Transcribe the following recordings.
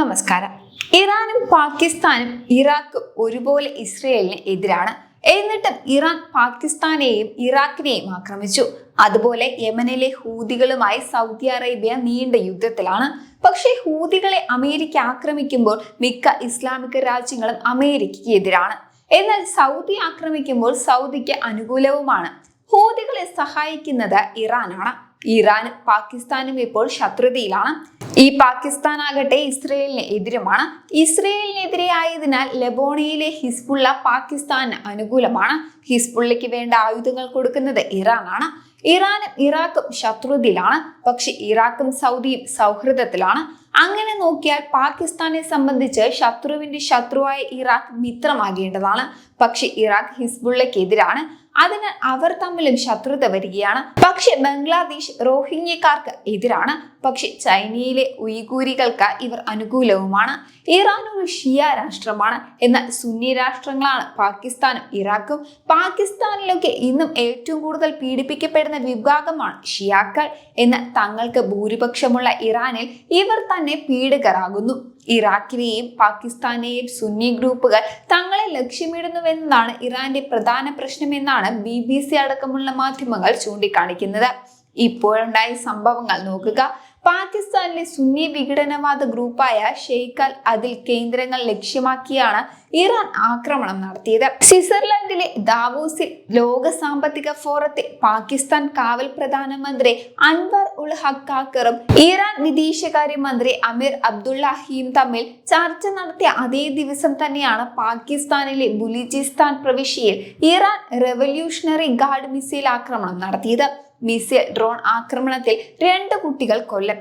നമസ്കാരം. ഇറാനും പാകിസ്ഥാനും ഇറാഖ് ഒരുപോലെ ഇസ്രയേലിന് എതിരാണ്. എന്നിട്ടും ഇറാൻ പാകിസ്ഥാനെയും ഇറാഖിനെയും ആക്രമിച്ചു. അതുപോലെ യമനിലെ ഹൂതികളുമായി സൗദി അറേബ്യ നീണ്ട യുദ്ധത്തിലാണ്. പക്ഷേ ഹൂതികളെ അമേരിക്ക ആക്രമിക്കുമ്പോൾ മിക്ക ഇസ്ലാമിക രാജ്യങ്ങളും അമേരിക്കയ്ക്ക് എതിരാണ്. എന്നാൽ സൗദി ആക്രമിക്കുമ്പോൾ സൗദിക്ക് അനുകൂലവുമാണ്. ഹൂതികളെ സഹായിക്കുന്നത് ഇറാനാണ്. ഇറാനും പാകിസ്ഥാനും ഇപ്പോൾ ശത്രുതയിലാണ്. ഈ പാകിസ്ഥാൻ ആകട്ടെ ഇസ്രയേലിന് എതിരുമാണ്. ഇസ്രയേലിനെതിരെ ആയതിനാൽ ലബോണിയിലെ ഹിസ്ബുള്ള പാകിസ്ഥാന് അനുകൂലമാണ്. ഹിസ്ബുള്ളയ്ക്ക് വേണ്ട ആയുധങ്ങൾ കൊടുക്കുന്നത് ഇറാനാണ്. ഇറാനും ഇറാഖും ശത്രുതയിലാണ്. പക്ഷെ ഇറാഖും സൗദിയും സൗഹൃദത്തിലാണ്. അങ്ങനെ നോക്കിയാൽ പാകിസ്ഥാനെ സംബന്ധിച്ച് ശത്രുവിന്റെ ശത്രുവായ ഇറാഖ് മിത്രമാകേണ്ടതാണ്. പക്ഷെ ഇറാഖ് ഹിസ്ബുള്ളയ്ക്കെതിരാണ്. അതിനാൽ അവർ തമ്മിലും ശത്രുത വരികയാണ്. പക്ഷെ ബംഗ്ലാദേശ് റോഹിംഗ്യക്കാർക്ക് എതിരാണ്. പക്ഷെ ചൈനയിലെ ഉയ്ഗൂരികൾക്ക് ഇവർ അനുകൂലവുമാണ്. ഇറാൻ ഒരു ഷിയ രാഷ്ട്രമാണ്. എന്നാൽ സുന്നി രാഷ്ട്രങ്ങളാണ് പാകിസ്ഥാനും ഇറാഖും. പാകിസ്ഥാനിലൊക്കെ ഇന്നും ഏറ്റവും കൂടുതൽ പീഡിപ്പിക്കപ്പെടുന്ന വിഭാഗമാണ് ഷിയാക്കൾ. എന്നാൽ തങ്ങൾക്ക് ഭൂരിപക്ഷമുള്ള ഇറാനിൽ ഇവർ തന്നെ പീഡകരാകുന്നു. ഇറാഖിനെയും പാകിസ്ഥാനെയും സുന്നി ഗ്രൂപ്പുകൾ തങ്ങളെ ലക്ഷ്യമിടുന്നുവെന്നതാണ് ഇറാന്റെ പ്രധാന പ്രശ്നമെന്നാണ് ബി ബി സി അടക്കമുള്ള മാധ്യമങ്ങൾ ചൂണ്ടിക്കാണിക്കുന്നത്. ഇപ്പോഴുണ്ടായ സംഭവങ്ങൾ നോക്കുക. പാകിസ്ഥാനിലെ സുന്നി വിഘടനവാദ ഗ്രൂപ്പായ ഷെയ്ഖൽ അതിൽ കേന്ദ്രങ്ങൾ ലക്ഷ്യമാക്കിയാണ് ഇറാൻ ആക്രമണം നടത്തിയത്. സ്വിറ്റ്സർലൻഡിലെ ദാവോസിൽ ലോക സാമ്പത്തിക ഫോറത്തെ പാകിസ്ഥാൻ കാവൽ പ്രധാനമന്ത്രി അൻവർ ഉൾ ഹക്കാക്കറും ഇറാൻ വിദേശകാര്യ മന്ത്രി അമീർ അബ്ദുള്ളാഹിയും തമ്മിൽ ചർച്ച നടത്തിയ അതേ ദിവസം തന്നെയാണ് പാകിസ്ഥാനിലെ ബുലിചിസ്ഥാൻ പ്രവിശ്യയിൽ ഇറാൻ റെവല്യൂഷണറി ഗാർഡ് മിസൈൽ ആക്രമണം നടത്തിയത്. മിസൈൽ ഡ്രോൺ ആക്രമണത്തിൽ രണ്ട് കുട്ടികൾ കൊല്ലപ്പെട്ടു.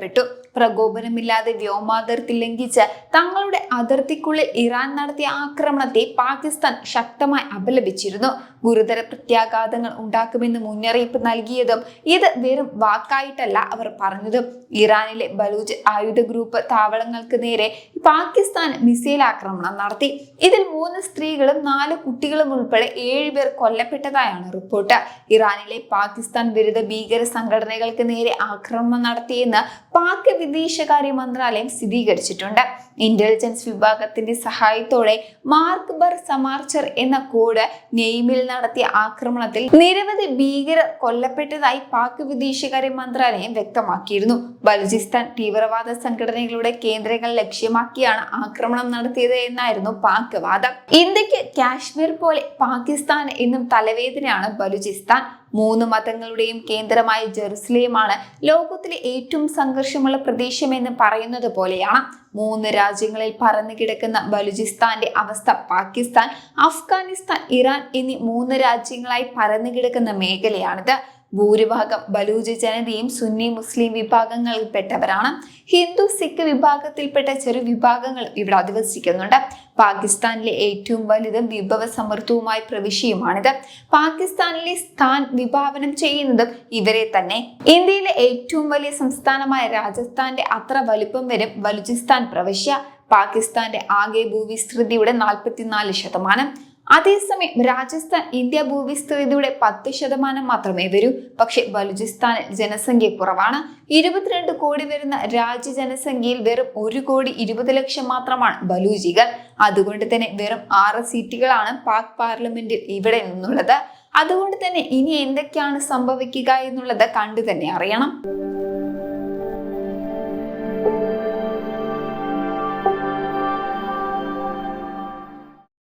പ്രകോപനമില്ലാതെ വ്യോമാതിർത്തി ലംഘിച്ച് തങ്ങളുടെ അതിർത്തിക്കുള്ളിൽ ഇറാൻ നടത്തിയ ആക്രമണത്തെ പാകിസ്ഥാൻ ശക്തമായി അപലപിച്ചിരുന്നു. ഗുരുതര പ്രത്യാഘാതങ്ങൾ ഉണ്ടാക്കുമെന്ന് മുന്നറിയിപ്പ് നൽകിയതും ഇത് വെറും വാക്കായിട്ടല്ല അവർ പറഞ്ഞതും. ഇറാനിലെ ബലൂജ് ആയുധ ഗ്രൂപ്പ് താവളങ്ങൾക്ക് നേരെ പാകിസ്ഥാൻ മിസൈൽ ആക്രമണം നടത്തി. ഇതിൽ മൂന്ന് സ്ത്രീകളും നാല് കുട്ടികളും ഉൾപ്പെടെ ഏഴുപേർ കൊല്ലപ്പെട്ടതായാണ് റിപ്പോർട്ട്. ഇറാനിലെ പാകിസ്ഥാൻ വിരുദ്ധ ഭീകര സംഘടനകൾക്ക് നേരെ ആക്രമണം നടത്തിയെന്ന് പാക് വിദേശകാര്യ മന്ത്രാലയം സ്ഥിരീകരിച്ചിട്ടുണ്ട്. ഇന്റലിജൻസ് വിഭാഗത്തിന്റെ സഹായത്തോടെ മാർക്ക് ബർ സമാർച്ചർ എന്ന കോഡ് നെയ്മിൽ നടത്തിയ ആക്രമണത്തിൽ നിരവധി ഭീകരർ കൊല്ലപ്പെട്ടതായി പാക് വിദേശകാര്യ മന്ത്രാലയം വ്യക്തമാക്കിയിരുന്നു. ബലുചിസ്ഥാൻ തീവ്രവാദ സംഘടനകളുടെ കേന്ദ്രങ്ങൾ ലക്ഷ്യമാക്കിയാണ് ആക്രമണം നടത്തിയത് എന്നായിരുന്നു പാക് വാദം. ഇന്ത്യയ്ക്ക് കാശ്മീർ പോലെ പാകിസ്ഥാൻ എന്നും തലവേദനയാണ് ബലൂചിസ്ഥാൻ. മൂന്ന് മതങ്ങളുടെയും കേന്ദ്രമായ ജെറുസലേമാണ് ലോകത്തിലെ ഏറ്റവും സംഘർഷമുള്ള പ്രദേശമെന്ന് പറയുന്നത് പോലെയാണ്. മൂന്ന് രാജ്യങ്ങളിൽ പറന്നു കിടക്കുന്ന ബലുചിസ്ഥാന്റെ അവസ്ഥ പാകിസ്ഥാൻ അഫ്ഗാനിസ്ഥാൻ ഇറാൻ എന്നീ മൂന്ന് രാജ്യങ്ങളായി പറന്നു കിടക്കുന്ന മേഖലയാണിത്. ഭൂരിഭാഗം ബലൂജ് ജനതയും സുന്നി മുസ്ലിം വിഭാഗങ്ങളിൽപ്പെട്ടവരാണ്. ഹിന്ദു സിഖ് വിഭാഗത്തിൽപ്പെട്ട ചെറു വിഭാഗങ്ങൾ ഇവിടെ അധിവസിക്കുന്നുണ്ട്. പാകിസ്ഥാനിലെ ഏറ്റവും വലുതും വിഭവ സമൃദ്ധവുമായ പ്രവിശ്യയുമാണിത്. പാകിസ്ഥാനിലെ സ്ഥാൻ വിഭാവനം ചെയ്യുന്നതും ഇവരെ തന്നെ. ഇന്ത്യയിലെ ഏറ്റവും വലിയ സംസ്ഥാനമായ രാജസ്ഥാന്റെ അത്ര വലുപ്പം വരും ബലൂചിസ്ഥാൻ പ്രവിശ്യ. പാകിസ്ഥാന്റെ ആകെ ഭൂവിസ്തൃതിയുടെ നാൽപ്പത്തിനാല് ശതമാനം. അതേസമയം രാജസ്ഥാൻ ഇന്ത്യ ഭൂവിസ്തൃതിയുടെ പത്ത് ശതമാനം മാത്രമേ വരൂ. പക്ഷെ ബലുചിസ്ഥാനിൽ ജനസംഖ്യ കുറവാണ്. ഇരുപത്തിരണ്ട് കോടി വരുന്ന രാജ്യ ജനസംഖ്യയിൽ വെറും ഒരു കോടി ഇരുപത് ലക്ഷം മാത്രമാണ് ബലൂജികൾ അതുകൊണ്ട് തന്നെ വെറും ആറ് സീറ്റുകളാണ് പാക് പാർലമെന്റിൽ ഇവിടെ നിന്നുള്ളത്. അതുകൊണ്ട് തന്നെ ഇനി എന്തൊക്കെയാണ് സംഭവിക്കുക എന്നുള്ളത് കണ്ടു തന്നെ അറിയണം.